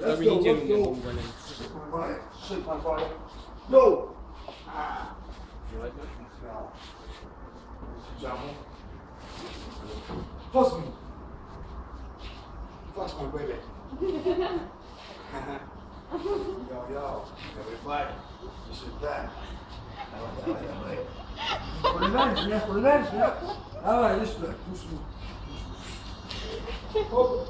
Kami go, ni Jen let's yang go. Go. Ah. Jamon. Toss me. Toss my baby. yo, yo. Everybody. You should back. Давай, давай, давай. Понимаешь, меня, понимаешь, меня? Давай, иди сюда, push me. Оп.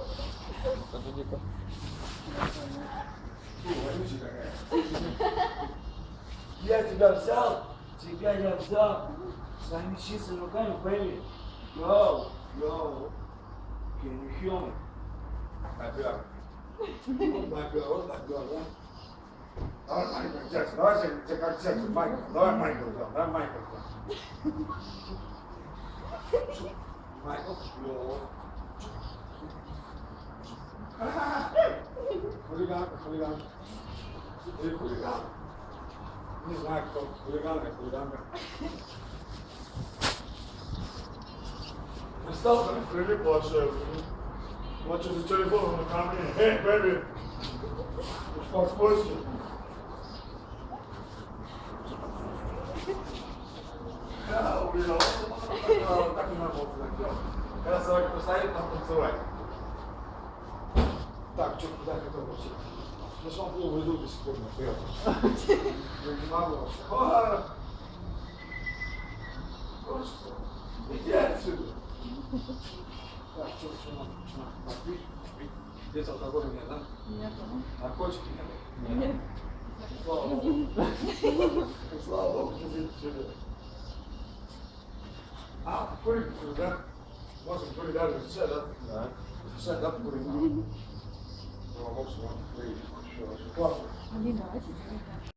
Фу, вонючая какая. Я тебя взял, тебя я взял. Своими чистыми руками, baby. Yo, yo. Can you hear me? Girl, вот girl, да? Давай Майкл Джексон, давай тебе как Джексон, Майкл. Давай Майкл, да, давай Майкл. да. Майкл, huligan, huligan. Ek huligan. Nie znak, to huligan je, huligan je. I stopped at a credit watch watches the telephone and come in. Hey, baby, what's question? Ja, och vi la oss och Так, что куда хотел вообще? Я смотрю, вы идут до сих пор наперед. Я не могу вообще. Господи, иди отсюда. Так, что, что надо? Что пить. Здесь алкоголя нет, да? Нет. Наркотики нет? Нет. Слава Богу. Слава Богу, что здесь живет. А, курить, да? Можем курить даже все, да? Да. Все, да, курить. Слава Богу, курить. Классно. Алина, давайте